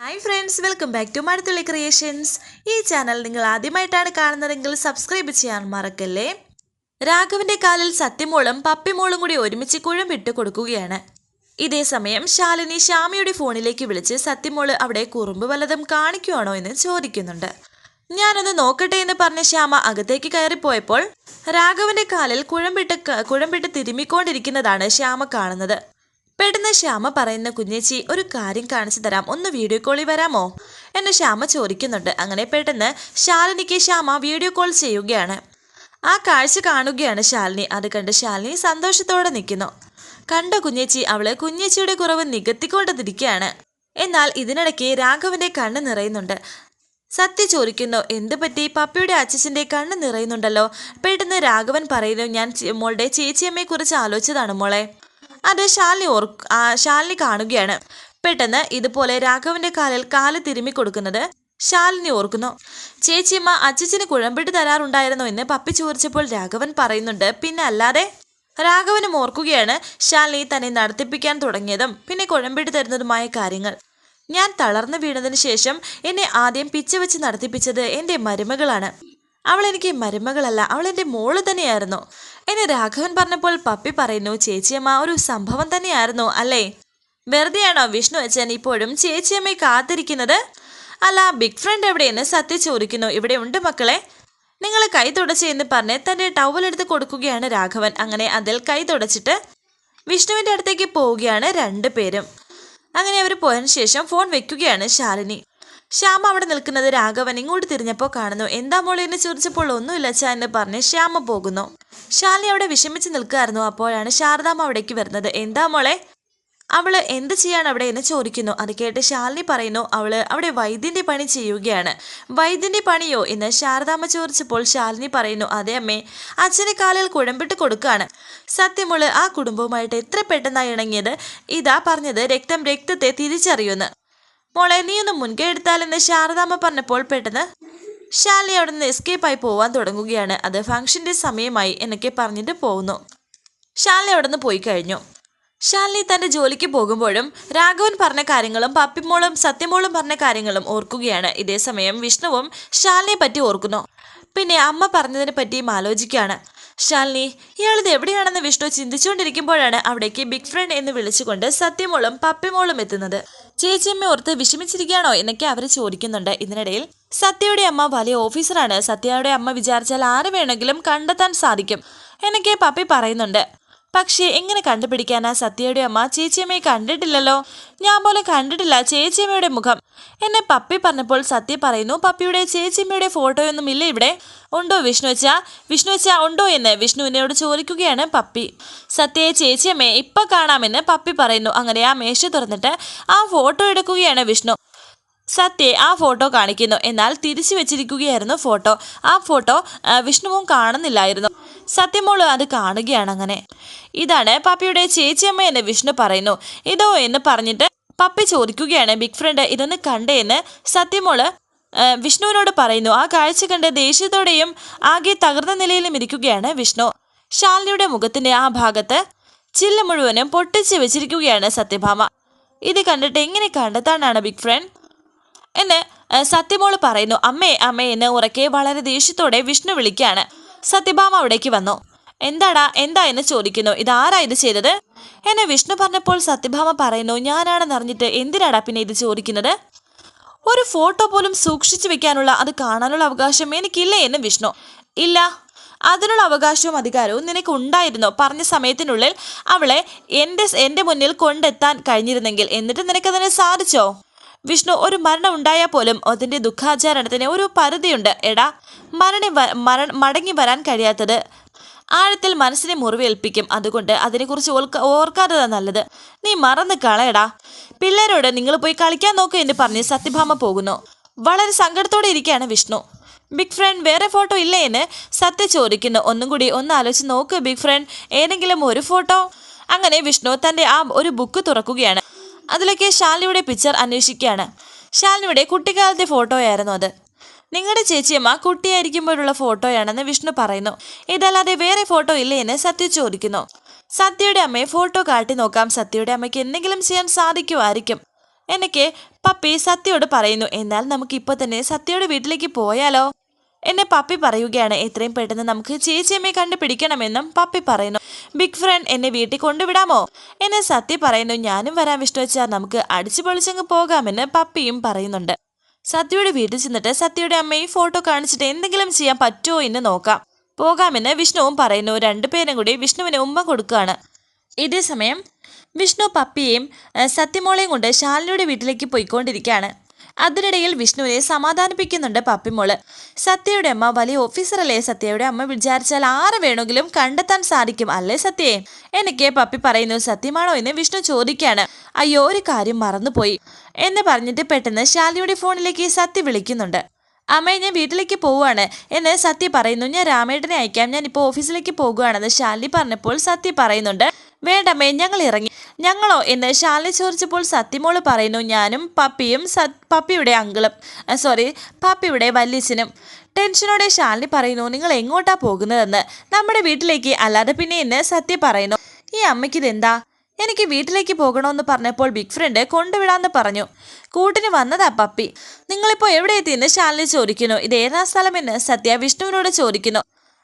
Hi friends welcome back to Mazhathulli creations ഈ channel നിങ്ങൾ ആദ്യമായിട്ടാണ് കാണുന്നതെങ്കിൽ സബ്സ്ക്രൈബ് ചെയ്യാൻ മറക്കല്ലേ? രാഘവന്റെ കാലിൽ സത്യമോളും പപ്പിമോളും കൂടി ഒരുമിച്ച് കുഴം കുഴമ്പിട്ട് കൊടുക്കുകയാണ്. ഇതേ സമയം ശാലിനി ശ്യാമയുടെ ഫോണിലേക്ക് വിളിച്ച് സത്യമോൾ അവിടെ കുറുമ്പ് വല്ലതും കാണിക്കുവാണോ എന്ന് ചോദിക്കുന്നുണ്ട്. ഞാനൊന്ന് നോക്കട്ടെ എന്ന് പറഞ്ഞ ശ്യാമ അകത്തേക്ക് കയറിപ്പോയപ്പോൾ രാഘവന്റെ കാലിൽ കുഴമ്പിട്ട് കുഴമ്പിട്ട് തിരുമ്മിക്കൊണ്ടിരിക്കുന്നതാണ് ശ്യാമ കാണുന്നത്. പെട്ടെന്ന് ശ്യാമ പറയുന്ന കുഞ്ഞേച്ചി ഒരു കാര്യം കാണിച്ചു തരാം. ഒന്ന് വീഡിയോ കോളിൽ വരാമോ? എന്ന് ശ്യാമ ചോദിക്കുന്നുണ്ട്. അങ്ങനെ പെട്ടെന്ന് ശാലിനിക്ക് ശ്യാമ വീഡിയോ കോൾ ചെയ്യുകയാണ്. ആ കാഴ്ച കാണുകയാണ് ശാലിനി. അത് കണ്ട് ശാലിനി സന്തോഷത്തോടെ നിൽക്കുന്നു. കണ്ട കുഞ്ഞേച്ചി അവൾ കുഞ്ഞേച്ചിയുടെ കുറവ് നികത്തിക്കൊണ്ടതിരിക്കുകയാണ് എന്നാൽ ഇതിനിടയ്ക്ക് രാഘവന്റെ കണ്ണ് നിറയുന്നുണ്ട്. സത്യ ചോദിക്കുന്നു എന്ത് പറ്റി? പപ്പിയുടെ അച്ഛന്റെ കണ്ണ് നിറയുന്നുണ്ടല്ലോ. പെട്ടെന്ന് രാഘവൻ പറയുന്നു ഞാൻ മോളുടെ ചേച്ചിയമ്മയെ കുറിച്ച് ആലോചിച്ചതാണ് മോളെ. അത് ശാലിനി ഓർ ശാലിനി കാണുകയാണ്. പെട്ടെന്ന് ഇതുപോലെ രാഘവന്റെ കാലിൽ കാൽ തിരുമ്മി കൊടുക്കുന്നത് ശാലിനി ഓർക്കുന്നു. ചേച്ചിയമ്മ അച്ചച്ചന് കുഴമ്പിട്ട് തരാറുണ്ടായിരുന്നു എന്ന് പപ്പി ചോദിച്ചപ്പോൾ രാഘവൻ പറയുന്നുണ്ട്. പിന്നെ അല്ലാതെ രാഘവനും ഓർക്കുകയാണ് ശാലിനി തന്നെ നടത്തിപ്പിക്കാൻ തുടങ്ങിയതും പിന്നെ കുഴമ്പിട്ട് തരുന്നതുമായ കാര്യങ്ങൾ. ഞാൻ തളർന്നു വീണതിന് ശേഷം എന്നെ ആദ്യം പിച്ച വെച്ച് നടത്തിപ്പിച്ചത് എന്റെ മരുമകളാണ്. അവൾ എനിക്ക് മരുമകളല്ല അവൾ എന്റെ മോൾ തന്നെയായിരുന്നു. എന്നെ രാഘവൻ പറഞ്ഞപ്പോൾ പപ്പി പറയുന്നു ചേച്ചിയമ്മ ഒരു സംഭവം തന്നെയായിരുന്നു അല്ലേ? വെറുതെയാണോ വിഷ്ണു അച്ഛൻ ഇപ്പോഴും ചേച്ചിയമ്മയെ കാത്തിരിക്കുന്നത്? അല്ല ബിഗ് ഫ്രണ്ട് എവിടെയെന്ന് സത്യ ചോദിക്കുന്നു. ഇവിടെ ഉണ്ട് മക്കളെ. നിങ്ങൾ കൈ തുടച്ച് എന്ന് പറഞ്ഞ് തന്റെ ടവൽ എടുത്ത് കൊടുക്കുകയാണ് രാഘവൻ. അങ്ങനെ അതിൽ കൈ തുടച്ചിട്ട് വിഷ്ണുവിന്റെ അടുത്തേക്ക് പോവുകയാണ് രണ്ടു പേരും. അങ്ങനെ അവർ പോയതിനു ശേഷം ഫോൺ വെക്കുകയാണ് ശാലിനി. ശ്യാമ അവിടെ നിൽക്കുന്നത് രാഘവൻ ഇങ്ങോട്ട് തിരിഞ്ഞപ്പോൾ കാണുന്നു. എന്താ മോളെ എന്ന് ചോദിച്ചപ്പോൾ ഒന്നുമില്ല അച്ഛാ എന്ന് പറഞ്ഞ് ശ്യാമ പോകുന്നു. ശാലിനി അവിടെ വിഷമിച്ച് നിൽക്കുമായിരുന്നു അപ്പോഴാണ് ശാരദാമ്മ അവിടേക്ക് വരുന്നത്. എന്താ മോളെ? അവൾ എന്ത് ചെയ്യാണ് അവിടെ? എന്ന് ചോദിക്കുന്നു. അത് കേട്ട് ശാലിനി പറയുന്നു അവൾ അവിടെ വൈദ്യന്റെ പണി ചെയ്യുകയാണ്. വൈദ്യന്റെ പണിയോ? എന്ന് ശാരദാമ്മ ചോദിച്ചപ്പോൾ ശാലിനി പറയുന്നു അതെ അമ്മേ അച്ഛനെ കാലിൽ കുഴമ്പിട്ട് കൊടുക്കുകയാണ്. സത്യമോൾ ആ കുടുംബവുമായിട്ട് എത്ര പെട്ടെന്നായി ഇണങ്ങിയത്? ഇതാ പറഞ്ഞത് രക്തം രക്തത്തെ തിരിച്ചറിയുന്നു. മോളെ നീ ഒന്ന് മുൻകൈ എടുത്താലെന്ന് ശാരദാമ്മ പറഞ്ഞപ്പോൾ പെട്ടെന്ന് ശാലി അവിടെ നിന്ന് എസ്കേപ്പായി പോവാൻ തുടങ്ങുകയാണ്. അത് ഫംഗ്ഷന്റെ സമയമായി എന്നൊക്കെ പറഞ്ഞിട്ട് പോകുന്നു. ശാലി അവിടെ നിന്ന് പോയി കഴിഞ്ഞു. ശാലിനി തന്റെ ജോലിക്ക് പോകുമ്പോഴും രാഘവൻ പറഞ്ഞ കാര്യങ്ങളും പപ്പിമോളും സത്യമോളും പറഞ്ഞ കാര്യങ്ങളും ഓർക്കുകയാണ്. ഇതേസമയം വിഷ്ണുവും ശാലിനിയെ പറ്റി ഓർക്കുന്നു. പിന്നെ അമ്മ പറഞ്ഞതിനെ പറ്റിയും ആലോചിക്കുകയാണ്. ശാലിനി ഇയാളിത് എവിടെയാണെന്ന് വിഷ്ണു ചിന്തിച്ചുകൊണ്ടിരിക്കുമ്പോഴാണ് അവിടേക്ക് ബിഗ് ഫ്രണ്ട് എന്ന് വിളിച്ചുകൊണ്ട് സത്യമോളും പപ്പിമോളും എത്തുന്നത്. ചേച്ചിയമ്മ ഓർത്ത് വിഷമിച്ചിരിക്കുകയാണോ എന്നൊക്കെ അവർ ചോദിക്കുന്നുണ്ട്. ഇതിനിടയിൽ സത്യയുടെ അമ്മ വലിയ ഓഫീസറാണ്. സത്യയുടെ അമ്മ വിചാരിച്ചാൽ ആരെ വേണമെങ്കിലും കണ്ടെത്താൻ സാധിക്കും എന്നൊക്കെ പപ്പി പറയുന്നുണ്ട്. പക്ഷേ എങ്ങനെ കണ്ടുപിടിക്കാനാ സത്യയുടെ അമ്മ? ചേച്ചിയമ്മയെ കണ്ടിട്ടില്ലല്ലോ. ഞാൻ പോലും കണ്ടിട്ടില്ല ചേച്ചിയമ്മയുടെ മുഖം. എന്നെ പപ്പി പറഞ്ഞപ്പോൾ സത്യ പറയുന്നു പപ്പിയുടെ ചേച്ചിയമ്മയുടെ ഫോട്ടോയൊന്നും ഇല്ല ഇവിടെ? ഉണ്ടോ വിഷ്ണു വെച്ചാ വിഷ്ണു വെച്ചാ ഉണ്ടോ എന്ന് വിഷ്ണുവിനോട് ചോദിക്കുകയാണ് പപ്പി. സത്യയെ ചേച്ചിയമ്മയെ ഇപ്പൊ കാണാമെന്ന് പപ്പി പറയുന്നു. അങ്ങനെ ആ മേശ തുറന്നിട്ട് ആ ഫോട്ടോ എടുക്കുകയാണ് വിഷ്ണു. സത്യെ ആ ഫോട്ടോ കാണിക്കുന്നു. എന്നാൽ തിരിച്ചു വെച്ചിരിക്കുകയായിരുന്നു ഫോട്ടോ. ആ ഫോട്ടോ വിഷ്ണുവും കാണുന്നില്ലായിരുന്നു. സത്യമോൾ അത് കാണുകയാണ് അങ്ങനെ ഇതാണ് പപ്പിയുടെ ചേച്ചിയമ്മ എന്ന് വിഷ്ണു പറയുന്നു. ഇതോ എന്ന് പറഞ്ഞിട്ട് പപ്പി ചോദിക്കുകയാണ് ബിഗ് ഫ്രണ്ട് ഇതൊന്ന് കണ്ടേ എന്ന് സത്യമോൾ വിഷ്ണുവിനോട് പറയുന്നു. ആ കാഴ്ച കണ്ട് ദേഷ്യത്തോടെയും ആകെ തകർന്ന നിലയിലും ഇരിക്കുകയാണ് വിഷ്ണു. ശാലിനിയുടെ മുഖത്തിന്റെ ആ ഭാഗത്ത് ചില്ല മുഴുവനും പൊട്ടിച്ച് വെച്ചിരിക്കുകയാണ് സത്യഭാമ. ഇത് കണ്ടിട്ട് എങ്ങനെ കണ്ടെത്താനാണ് ബിഗ് ഫ്രണ്ട്? എന്ന് സത്യമോൾ പറയുന്നു. അമ്മേ അമ്മേ എന്ന് ഉറക്കെ വളരെ ദേഷ്യത്തോടെ വിഷ്ണു വിളിക്കുകയാണ്. സത്യഭാമ അവിടേക്ക് വന്നു. എന്താടാ എന്താ എന്ന് ചോദിക്കുന്നു. ഇതാരാ ഇത് ചെയ്തത്? എന്നെ വിഷ്ണു പറഞ്ഞപ്പോൾ സത്യഭാമ പറയുന്നു ഞാനാണെന്ന് അറിഞ്ഞിട്ട് എന്തിനാടാ പിന്നെ ഇത് ചോദിക്കുന്നത്? ഒരു ഫോട്ടോ പോലും സൂക്ഷിച്ചു വെക്കാനുള്ള അത് കാണാനുള്ള അവകാശം എനിക്കില്ലേ എന്ന് വിഷ്ണു. ഇല്ല അതിനുള്ള അവകാശവും അധികാരവും നിനക്ക് ഉണ്ടായിരുന്നോ പറഞ്ഞ സമയത്തിനുള്ളിൽ അവളെ എന്റെ എന്റെ മുന്നിൽ കൊണ്ടെത്താൻ കഴിഞ്ഞിരുന്നെങ്കിൽ എന്നിട്ട് നിനക്കതിനെ സാധിച്ചോ? വിഷ്ണു ഒരു മരണം ഉണ്ടായാൽ പോലും അതിന്റെ ദുഃഖാചരണത്തിന് ഒരു പരിധിയുണ്ട്. എടാ മരണി വ- മര മടങ്ങി വരാൻ കഴിയാത്തത് ആഴത്തിൽ മനസ്സിനെ മുറിവേൽപ്പിക്കും. അതുകൊണ്ട് അതിനെക്കുറിച്ച് ഓർക്ക ഓർക്കാത്തതാ നല്ലത്. നീ മറന്ന് കളയടാ. പിള്ളേരോട് നിങ്ങൾ പോയി കളിക്കാൻ നോക്കൂ എന്ന് പറഞ്ഞ് സത്യഭാമ പോകുന്നു. വളരെ സങ്കടത്തോടെ ഇരിക്കുകയാണ് വിഷ്ണു. ബിഗ് ഫ്രണ്ട് വേറെ ഫോട്ടോ ഇല്ലേ എന്ന് സത്യ ചോദിക്കുന്നു. ഒന്നും കൂടി ഒന്ന് ആലോചിച്ച് നോക്ക് ബിഗ് ഫ്രണ്ട് ഏതെങ്കിലും ഒരു ഫോട്ടോ? അങ്ങനെ വിഷ്ണു തന്റെ ആ ഒരു ബുക്ക് തുറക്കുകയാണ്. അതിലൊക്കെ ശാലിനിയുടെ പിക്ചർ അന്വേഷിക്കുകയാണ്. ശാലിനിയുടെ കുട്ടിക്കാലത്തെ ഫോട്ടോയായിരുന്നു അത്. നിങ്ങളുടെ ചേച്ചിയമ്മ കുട്ടിയായിരിക്കുമ്പോഴുള്ള ഫോട്ടോയാണെന്ന് വിഷ്ണു പറയുന്നു. ഇതല്ലാതെ വേറെ ഫോട്ടോ ഇല്ലേ എന്ന് സത്യ ചോദിക്കുന്നു. സത്യയുടെ അമ്മയെ ഫോട്ടോ കാട്ടി നോക്കാം. സത്യയുടെ അമ്മയ്ക്ക് എന്തെങ്കിലും ചെയ്യാൻ സാധിക്കുമായിരിക്കും. എനിക്ക് പപ്പി സത്യയോട് പറയുന്നു. എന്നാൽ നമുക്ക് ഇപ്പോൾ തന്നെ സത്യയുടെ വീട്ടിലേക്ക് പോയാലോ? എന്നെ പപ്പി പറയുകയാണ് എത്രയും പെട്ടെന്ന് നമുക്ക് ചേച്ചിയമ്മയെ കണ്ടുപിടിക്കണമെന്നും പപ്പി പറയുന്നു. ബിഗ് ഫ്രണ്ട് എന്നെ വീട്ടിൽ കൊണ്ടുവിടാമോ? എന്നെ സത്യ പറയുന്നു ഞാനും വരാൻ വിഷ്ണുവെച്ചാൽ നമുക്ക് അടിച്ചു പൊളിച്ചങ്ങ് പോകാമെന്ന് പപ്പിയും പറയുന്നുണ്ട്. സത്യയുടെ വീട്ടിൽ ചെന്നിട്ട് സത്യയുടെ അമ്മയെ ഫോട്ടോ കാണിച്ചിട്ട് എന്തെങ്കിലും ചെയ്യാൻ പറ്റുമോ എന്ന് നോക്കാം. പോകാമെന്ന് വിഷ്ണുവും പറയുന്നു രണ്ടുപേരും കൂടി വിഷ്ണുവിന് ഉമ്മ കൊടുക്കുകയാണ്. ഇതേ സമയം വിഷ്ണു പപ്പിയെയും സത്യമോളെയും കൊണ്ട് ശാലിനിയുടെ വീട്ടിലേക്ക് പോയിക്കൊണ്ടിരിക്കുകയാണ്. അതിനിടയിൽ വിഷ്ണുവിനെ സമാധാനിപ്പിക്കുന്നുണ്ട് പപ്പിമോൾ. സത്യയുടെ അമ്മ വലിയ ഓഫീസറല്ലേ സത്യയുടെ അമ്മ വിചാരിച്ചാൽ ആരെ വേണമെങ്കിലും കണ്ടെത്താൻ സാധിക്കും അല്ലേ സത്യയെ എനിക്ക് പപ്പി പറയുന്നു സത്യമാണോ? എന്ന് വിഷ്ണു ചോദിക്കുകയാണ് അയ്യോ ഒരു കാര്യം മറന്നുപോയി. എന്ന് പറഞ്ഞിട്ട് പെട്ടെന്ന് ശാലിയുടെ ഫോണിലേക്ക് സത്യ വിളിക്കുന്നുണ്ട്. അമ്മയെ ഞാൻ വീട്ടിലേക്ക് പോവുകയാണ് എന്ന് സത്യ പറയുന്നു. ഞാൻ രാമേട്ടനെ അയക്കാം. ഞാൻ ഇപ്പോൾ ഓഫീസിലേക്ക് പോകുകയാണെന്ന് ശാലി പറഞ്ഞപ്പോൾ സത്യ പറയുന്നുണ്ട്. വേണ്ടമ്മേ ഞങ്ങൾ ഇറങ്ങി. ഞങ്ങളോ എന്ന് ശാലിനി ചോദിച്ചപ്പോൾ സത്യമോൾ പറയുന്നു ഞാനും പപ്പിയും സത് പപ്പിയുടെ അങ്കിളും സോറി പപ്പിയുടെ വല്യച്ഛനും. ടെൻഷനോടെ ശാലിനി പറയുന്നു നിങ്ങൾ എങ്ങോട്ടാ പോകുന്നതെന്ന്? നമ്മുടെ വീട്ടിലേക്ക് അല്ലാതെ പിന്നെ എന്ന് സത്യ പറയുന്നു. ഈ അമ്മയ്ക്ക് ഇതെന്താ? എനിക്ക് വീട്ടിലേക്ക് പോകണമെന്ന് പറഞ്ഞപ്പോൾ ബിഗ് ഫ്രണ്ട് കൊണ്ടുവിടാമെന്ന് പറഞ്ഞു. കൂട്ടിന് വന്നതാ പപ്പി. നിങ്ങളിപ്പോൾ എവിടെ എത്തിയെന്ന് ശാലിനി ചോദിക്കുന്നു. ഇത് ഏതാ സ്ഥലമെന്ന് സത്യ വിഷ്ണുവിനോട് ചോദിക്കുന്നു.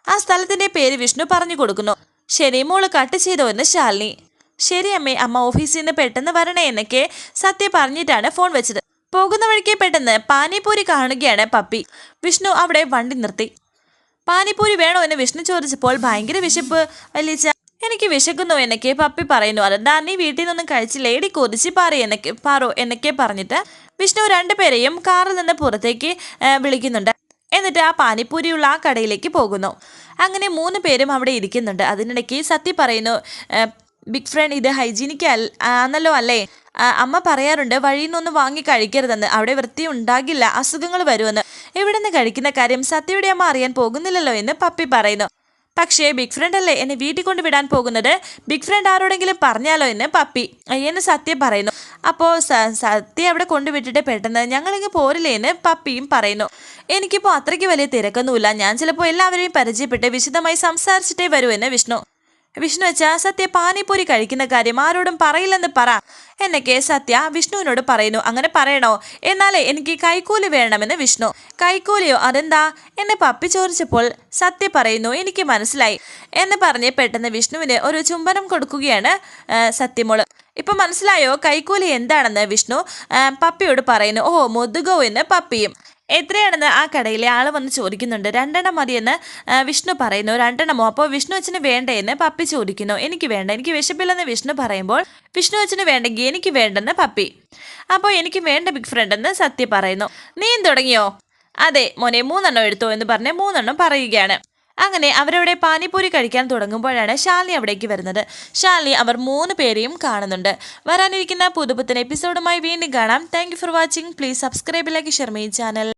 ആ സ്ഥലത്തിന്റെ പേര് വിഷ്ണു പറഞ്ഞു കൊടുക്കുന്നു. ശരി മോൾ കട്ട് ചെയ്തോ എന്ന് ശാലിനി. ശരി അമ്മേ അമ്മ ഓഫീസിൽ നിന്ന് പെട്ടെന്ന് വരണേ എന്നൊക്കെ സത്യ പറഞ്ഞിട്ടാണ് ഫോൺ വെച്ചത്. പോകുന്ന വഴിക്ക് പെട്ടെന്ന് പാനിപൂരി കാണുകയാണ് പപ്പി. വിഷ്ണു അവിടെ വണ്ടി നിർത്തി. പാനിപൂരി വേണോ എന്ന് വിഷ്ണു ചോദിച്ചപ്പോൾ ഭയങ്കര വിശപ്പ്. വലിച്ച എനിക്ക് വിശക്കുന്നു എന്നൊക്കെ പപ്പി പറയുന്നു. അതെന്താ നീ വീട്ടിൽ നിന്നും കഴിച്ച് ലേഡി കൊതിച്ച് പാറി എന്നൊക്കെ പാറോ എന്നൊക്കെ പറഞ്ഞിട്ട് വിഷ്ണു രണ്ടുപേരെയും കാറിൽ നിന്ന് പുറത്തേക്ക് വിളിക്കുന്നുണ്ട്. എന്നിട്ട് ആ പാനിപ്പൂരിയുള്ള ആ കടയിലേക്ക് പോകുന്നു. അങ്ങനെ മൂന്ന് പേരും അവിടെ ഇരിക്കുന്നുണ്ട്. അതിനിടയ്ക്ക് സത്യ പറയുന്നു ബിഗ് ഫ്രണ്ട് ഇത് ഹൈജീനിക്ക് അൽ ആണല്ലോ അല്ലേ? അമ്മ പറയാറുണ്ട് വഴിയിൽ നിന്നൊന്നും വാങ്ങി കഴിക്കരുതെന്ന്. അവിടെ വൃത്തി ഉണ്ടാകില്ല അസുഖങ്ങൾ വരുമെന്ന്. എവിടെ നിന്ന് കഴിക്കുന്ന കാര്യം സത്യയുടെ അമ്മ അറിയാൻ പോകുന്നില്ലല്ലോ എന്ന് പപ്പി പറയുന്നു. പക്ഷേ ബിഗ് ഫ്രണ്ട് അല്ലേ എന്നെ വീട്ടിൽ കൊണ്ട് വിടാൻ പോകുന്നത്? ബിഗ് ഫ്രണ്ട് ആരോടെങ്കിലും പറഞ്ഞാലോ എന്ന് പപ്പി? അയ്യെന്ന് സത്യം പറയുന്നു. അപ്പോൾ സത്യം അവിടെ കൊണ്ടുവിട്ടിട്ട് പെട്ടെന്ന് ഞങ്ങളിങ്ങ് പോരില്ലേ എന്ന് പപ്പിയും പറയുന്നു. എനിക്കിപ്പോൾ അത്രയ്ക്ക് വലിയ തിരക്കൊന്നുമില്ല. ഞാൻ ചിലപ്പോൾ എല്ലാവരെയും പരിചയപ്പെട്ട് വിശദമായി സംസാരിച്ചിട്ടേ വരൂ എന്ന് വിഷ്ണു. വിഷ്ണു വെച്ചാ സത്യ പാനിപ്പൂരി കഴിക്കുന്ന കാര്യം ആരോടും പറയില്ലെന്ന് പറ. എന്നൊക്കെ സത്യ വിഷ്ണുവിനോട് പറയുന്നു. അങ്ങനെ പറയണോ? എന്നാലേ എനിക്ക് കൈക്കൂലി വേണമെന്ന് വിഷ്ണു. കൈക്കൂലിയോ? അതെന്താ? എന്നെ പപ്പി ചോദിച്ചപ്പോൾ സത്യ പറയുന്നു എനിക്ക് മനസ്സിലായി. എന്ന് പറഞ്ഞ് പെട്ടെന്ന് വിഷ്ണുവിന് ഒരു ചുംബനം കൊടുക്കുകയാണ് സത്യമോൾ. ഇപ്പൊ മനസ്സിലായോ? കൈക്കൂലി എന്താണെന്ന് വിഷ്ണു പപ്പിയോട് പറയുന്നു. ഓ മുതുകോ എന്ന് പപ്പിയും. എത്രയാണെന്ന് ആ കടയിലെ ആൾ വന്ന് ചോദിക്കുന്നുണ്ട്. രണ്ടെണ്ണം മതിയെന്ന് വിഷ്ണു പറയുന്നു. രണ്ടെണ്ണമോ? അപ്പോൾ വിഷ്ണു അച്ഛന് വേണ്ടേന്ന് പപ്പി ചോദിക്കുന്നു. എനിക്ക് വേണ്ട. എനിക്ക് വിശപ്പില്ലെന്ന് വിഷ്ണു പറയുമ്പോൾ വിഷ്ണു അച്ഛന് വേണ്ടെങ്കിൽ എനിക്ക് വേണ്ടെന്ന് പപ്പി. അപ്പോൾ എനിക്ക് വേണ്ട ബിഗ് ഫ്രണ്ട് എന്ന് സത്യ പറയുന്നു. നീയും തുടങ്ങിയോ അതെ മോനെ മൂന്നെണ്ണം എടുത്തോ എന്ന് പറഞ്ഞ് മൂന്നെണ്ണം പറയുകയാണ്. അങ്ങനെ അവരവിടെ പാനിപ്പൂരി കഴിക്കാൻ തുടങ്ങുമ്പോഴാണ് ശാലിനി അവിടേക്ക് വരുന്നത്. ശാലിനി അവർ മൂന്ന് പേരെയും കാണുന്നുണ്ട്. വരാനിരിക്കുന്ന പുതുപുത്തൻ എപ്പിസോഡുമായി വീണ്ടും കാണാം. Thank for watching please subscribe like share channel